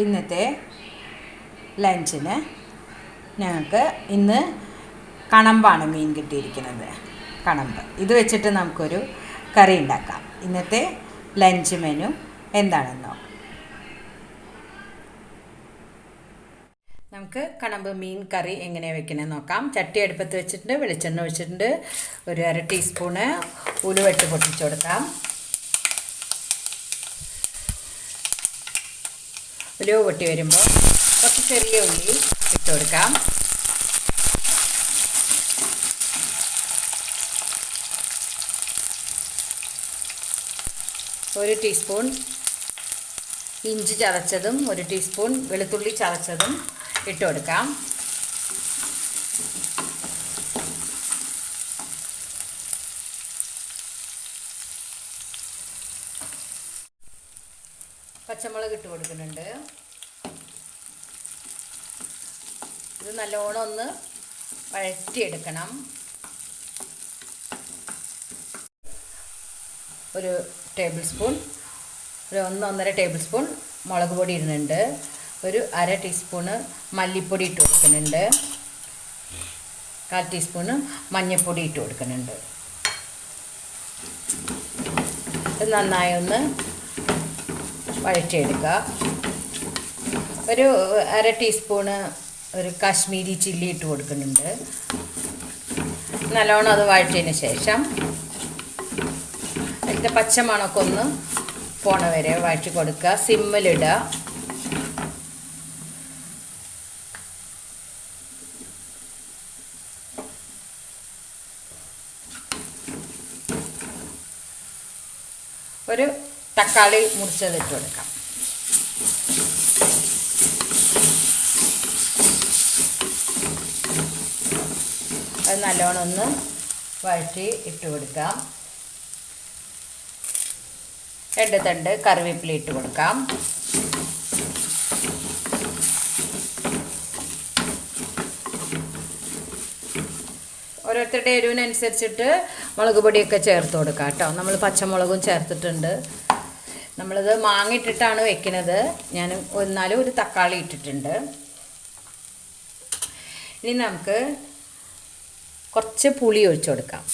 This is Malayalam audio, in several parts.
ഇന്നത്തെ ലഞ്ചിന് ഞങ്ങൾക്ക് ഇന്ന് കണമ്പാണ് മീൻ കിട്ടിയിരിക്കുന്നത്. കണമ്പ്. ഇത് വെച്ചിട്ട് നമുക്കൊരു കറി ഉണ്ടാക്കാം. ഇന്നത്തെ ലഞ്ച് മെനു എന്താണെന്ന്? നോക്കാം നമുക്ക് കണമ്പ് മീൻ കറി എങ്ങനെ വെക്കണമെന്ന് നോക്കാം. ചട്ടി അടുപ്പത്ത് വെച്ചിട്ടുണ്ട് വെളിച്ചെണ്ണ ഒഴിച്ചിട്ടുണ്ട് ഒരു അര ടീസ്പൂണ് ഉലുവെട്ട് പൊട്ടിച്ചു കൊടുക്കാം. ഉലുവ പൊട്ടി വരുമ്പോൾ കുറച്ച് ചെറിയ ഉള്ളി ഇട്ട് കൊടുക്കാം. ഒരു ടീസ്പൂൺ ഇഞ്ചി ചതച്ചതും ഒരു ടീസ്പൂൺ വെളുത്തുള്ളി ചതച്ചതും ഇട്ട് കൊടുക്കാം. പച്ചമുളക് ഇട്ട് കൊടുക്കുന്നുണ്ട്. ഇത് നല്ലോണം ഒന്ന് വഴറ്റിയെടുക്കണം. ഒരു ടേബിൾ സ്പൂൺ ഒരു ഒന്ന് ഒന്നര ടേബിൾ സ്പൂൺ മുളക് പൊടി ഇടുന്നുണ്ട്. ഒരു അര ടീസ്പൂണ് മല്ലിപ്പൊടി ഇട്ട് കൊടുക്കുന്നുണ്ട്. കാൽ ടീസ്പൂണ് മഞ്ഞൾപ്പൊടി ഇട്ട് കൊടുക്കുന്നുണ്ട്. നന്നായി ഒന്ന് വഴറ്റിയെടുക്കുക. ഒരു അര ടീസ്പൂണ് ഒരു കാശ്മീരി ചില്ലി ഇട്ട് കൊടുക്കുന്നുണ്ട്. നല്ലോണം അത് വഴറ്റിയതിന് ശേഷം അതിന്റെ പച്ചമണമൊക്കെ ഒന്ന് പോണ വരെ വഴറ്റി കൊടുക്കുക. സിമ്മിലിടുക. ഒരു തക്കാളി മുറിച്ചത് ഇട്ട് കൊടുക്കാം. അത് നല്ലോണം ഒന്ന് വഴറ്റി ഇട്ട് കൊടുക്കാം. രണ്ട് തണ്ട് കറിവേപ്പില ഇട്ട് കൊടുക്കാം. ഓരോരുത്തരുടെ എരിവിനനുസരിച്ചിട്ട് മുളക് പൊടിയൊക്കെ ചേർത്ത് കൊടുക്കാം കേട്ടോ. നമ്മൾ പച്ചമുളകും ചേർത്തിട്ടുണ്ട്. നമ്മളിത് മാങ്ങിട്ടിട്ടാണ് വെക്കുന്നത് ഞാൻ എന്നാലും ഒരു തക്കാളി ഇട്ടിട്ടുണ്ട്. ഇനി നമുക്ക് കുറച്ച് പുളി ഒഴിച്ചു കൊടുക്കാം.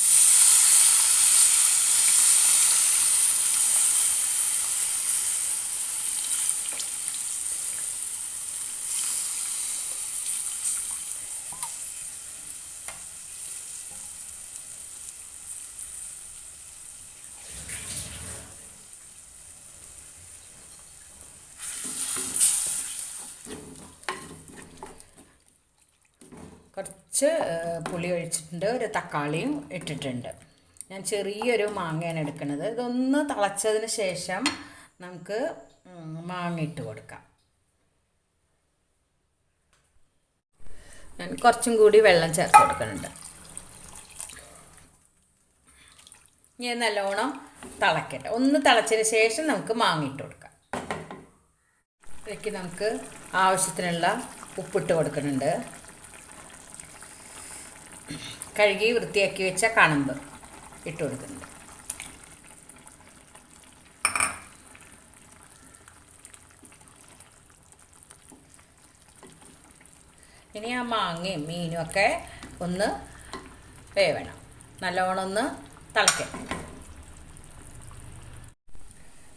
കുറച്ച് പുളി ഒഴിച്ചിട്ടുണ്ട്. ഒരു തക്കാളിയും ഇട്ടിട്ടുണ്ട്. ഞാൻ ചെറിയൊരു മാങ്ങയാണ് എടുക്കുന്നത്. ഇതൊന്ന് തിളച്ചതിന് ശേഷം നമുക്ക് മാങ്ങ ഇട്ട് കൊടുക്കാം. ഞാൻ കുറച്ചും കൂടി വെള്ളം ചേർത്ത് കൊടുക്കുന്നുണ്ട്. ഞാൻ നല്ലോണം തിളക്കട്ടെ. ഒന്ന് തിളച്ചതിന് ശേഷം നമുക്ക് മാങ്ങ ഇട്ട് കൊടുക്കാം. ഇതിലേക്ക് നമുക്ക് ആവശ്യത്തിനുള്ള ഉപ്പിട്ട് കൊടുക്കുന്നുണ്ട്. കഴുകി വൃത്തിയാക്കി വെച്ച കണമ്പ് ഇട്ട് കൊടുക്കുന്നുണ്ട് ഇനി ആ മാങ്ങയും മീനും ഒക്കെ ഒന്ന് വേവണം. നല്ലവണ്ണം ഒന്ന് തിളക്കണം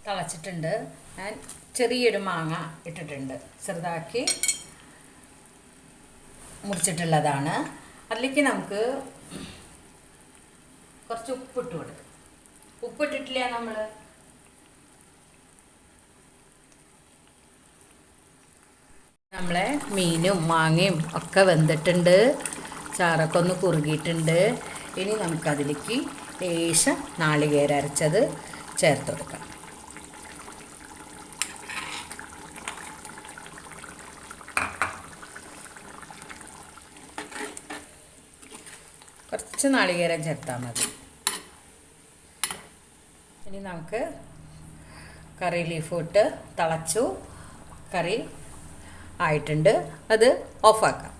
തിളച്ചിട്ടുണ്ട്. ഞാൻ ചെറിയൊരു മാങ്ങ ഇട്ടിട്ടുണ്ട്. ചെറുതാക്കി മുറിച്ചിട്ടുള്ളതാണ്. അതിലേക്ക് നമുക്ക് കുറച്ച് ഉപ്പിട്ട് കൊടുക്കും. ഉപ്പിട്ടിട്ടില്ല നമ്മൾ നമ്മളെ മീനും മാങ്ങയും ഒക്കെ വെന്തിട്ടുണ്ട്. ചാറൊക്കെ ഒന്ന് കുറുകിയിട്ടുണ്ട്. ഇനി നമുക്കതിലേക്ക് ലേശം നാളികേരരച്ചത് ചേർത്ത് കൊടുക്കാം. കുറച്ച് നാളികേരം ചേർത്താൽ മതി. ഇനി നമുക്ക് കറി ലീഫ് ഇട്ട് തിളച്ചു കറി ആയിട്ടുണ്ട്. അത് ഓഫാക്കാം